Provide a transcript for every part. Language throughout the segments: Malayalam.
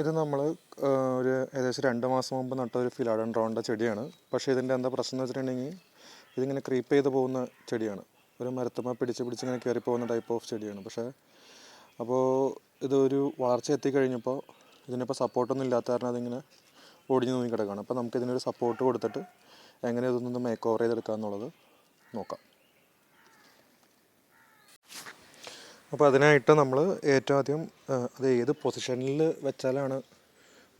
ഇത് നമ്മൾ ഒരു ഏകദേശം രണ്ട് മാസം മുമ്പ് നട്ട ഒരു ഫിലാഡൻഡ്രോണിന്റെ ചെടിയാണ്. പക്ഷേ ഇതിന്റെ എന്താ പ്രശ്നം എന്ന് വെച്ചിട്ടുണ്ടെങ്കിൽ ഇതിങ്ങനെ ക്രീപ്പ് ചെയ്ത് പോകുന്ന ചെടിയാണ്. ഒരു മരത്തുമ്മ പിടിച്ച് പിടിച്ച് ഇങ്ങനെ കയറി പോകുന്ന ടൈപ്പ് ഓഫ് ചെടിയാണ്. പക്ഷേ അപ്പോൾ ഇതൊരു വളർച്ച എത്തിക്കഴിഞ്ഞപ്പോൾ ഇതിനിപ്പോൾ സപ്പോർട്ടൊന്നും ഇല്ലാത്ത കാരണം അതിങ്ങനെ ഒടിഞ്ഞു നോക്കി കിടക്കുകയാണ് അപ്പോൾ നമുക്ക് ഇതിനൊരു സപ്പോർട്ട് കൊടുത്തിട്ട് എങ്ങനെ ഇതൊന്ന് മേക്ക് ഓവർ ചെയ്തെടുക്കുക എന്നുള്ളത് നോക്കാം. അപ്പോൾ അതിനായിട്ട് നമ്മൾ ഏറ്റവും ആദ്യം അത് ഏത് പൊസിഷനിൽ വെച്ചാലാണ്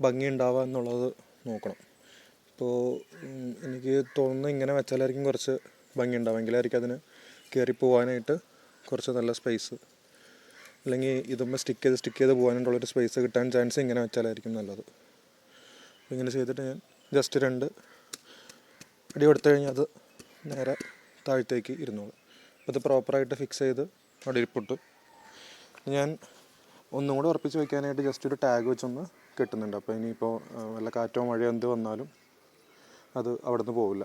ഭംഗി ഉണ്ടാവുക എന്നുള്ളത് നോക്കണം. ഇപ്പോൾ എനിക്ക് തോന്നുന്നു ഇങ്ങനെ വെച്ചാലായിരിക്കും കുറച്ച് ഭംഗി ഉണ്ടാവുക. എങ്കിലായിരിക്കും അതിന് കയറി പോകാനായിട്ട് കുറച്ച് നല്ല സ്പേസ് അല്ലെങ്കിൽ ഇതുമ്പോൾ സ്റ്റിക്ക് ചെയ്ത് സ്റ്റിക്ക് ചെയ്ത് പോകാനായിട്ടുള്ളൊരു സ്പേസ് കിട്ടാൻ ചാൻസ് ഇങ്ങനെ വെച്ചാലായിരിക്കും നല്ലത്. ഇങ്ങനെ ചെയ്തിട്ട് ഞാൻ ജസ്റ്റ് രണ്ട് അടി കൊടുത്തു കഴിഞ്ഞാൽ അത് നേരെ താഴത്തേക്ക് ഇരുന്നോളും. അപ്പോൾ ഇത് പ്രോപ്പറായിട്ട് ഫിക്സ് ചെയ്ത് അവിടെ ഇരിപ്പിട്ടു ഞാൻ ഒന്നും കൂടെ ഉറപ്പിച്ച് വയ്ക്കാനായിട്ട് ജസ്റ്റ് ഒരു ടാഗ് വെച്ചൊന്ന് കെട്ടുന്നുണ്ട്. അപ്പോൾ ഇനിയിപ്പോൾ വല്ല കാറ്റോ മഴയോ എന്ത് വന്നാലും അത് അവിടെ നിന്ന് പോവില്ല.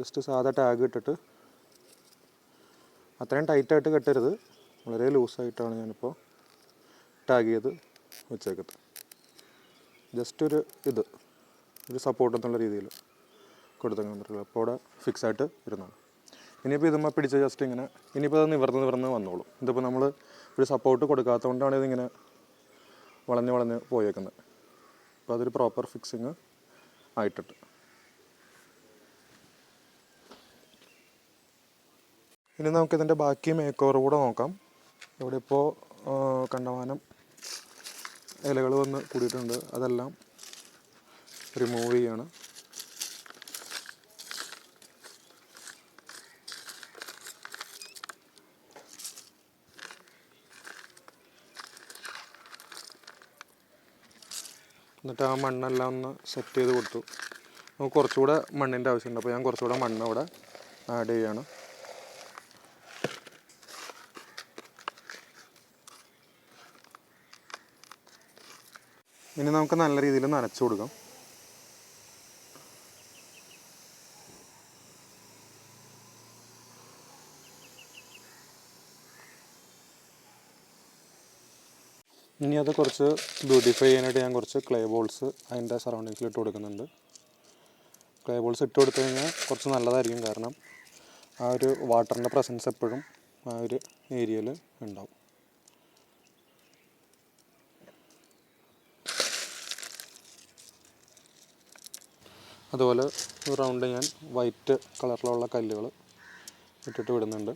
ജസ്റ്റ് സാധാ ടാഗ് ഇട്ടിട്ട് അത്രയും ടൈറ്റായിട്ട് കെട്ടരുത്. വളരെ ലൂസായിട്ടാണ് ഞാനിപ്പോൾ ടാഗ് ചെയ്ത് വെച്ചേക്കുന്നത് ജസ്റ്റ് ഒരു ഇത് ഒരു സപ്പോർട്ട് എന്നുള്ള രീതിയിൽ കൊടുത്തേക്കാൻ അപ്പോൾ അവിടെ ഫിക്സായിട്ട് ഇരുന്നോളൂ. ഇനിയിപ്പോൾ ഇതുമ്മ പിടിച്ച ജസ്റ്റ് ഇങ്ങനെ. ഇനിയിപ്പോൾ അത് നിവർന്ന് നിവർന്ന് വന്നോളും. ഇതിപ്പോൾ നമ്മൾ ഒരു സപ്പോർട്ട് കൊടുക്കാത്തതുകൊണ്ടാണ് ഇതിങ്ങനെ വളഞ്ഞ് വളഞ്ഞ് പോയേക്കുന്നത്. അപ്പോൾ അതൊരു പ്രോപ്പർ ഫിക്സിങ് ആയിട്ടുണ്ട്. ഇനി നമുക്കിതിന്റെ ബാക്കി മേക്ക് ഓവർ കൂടെ നോക്കാം. ഇവിടെ ഇപ്പോൾ കണ്ടമാനം ഇലകൾ വന്ന് കൂടിയിട്ടുണ്ട്. അതെല്ലാം റിമൂവ് ചെയ്യാണ്. എന്നിട്ട് ആ മണ്ണെല്ലാം ഒന്ന് സെറ്റ് ചെയ്ത് കൊടുത്തു. നമുക്ക് കുറച്ചുകൂടെ മണ്ണിന്റെ ആവശ്യമുണ്ട്. അപ്പോൾ ഞാൻ കുറച്ചുകൂടെ മണ്ണ് അവിടെ ആഡ് ചെയ്യാണ്. ഇനി നമുക്ക് നല്ല രീതിയിൽ നനച്ചു കൊടുക്കാം. ഇനി അത് കുറച്ച് ബ്യൂട്ടിഫൈ ചെയ്യാനായിട്ട് ഞാൻ കുറച്ച് ക്ലേ ബോൾസ് അതിന്റെ സറൗണ്ടിങ്സിൽ ഇട്ട് കൊടുക്കുന്നുണ്ട്. ക്ലേ ബോൾസ് ഇട്ട് കൊടുത്തു കഴിഞ്ഞാൽ കുറച്ച് നല്ലതായിരിക്കും കാരണം ആ ഒരു വാട്ടറിന്റെ പ്രസൻസ് എപ്പോഴും ആ ഒരു ഏരിയയിൽ ഉണ്ടാവും. അതുപോലെ റൗണ്ട് ഞാൻ വൈറ്റ് കളറിലുള്ള കല്ലുകൾ ഇട്ടിട്ട് വിടുന്നുണ്ട്.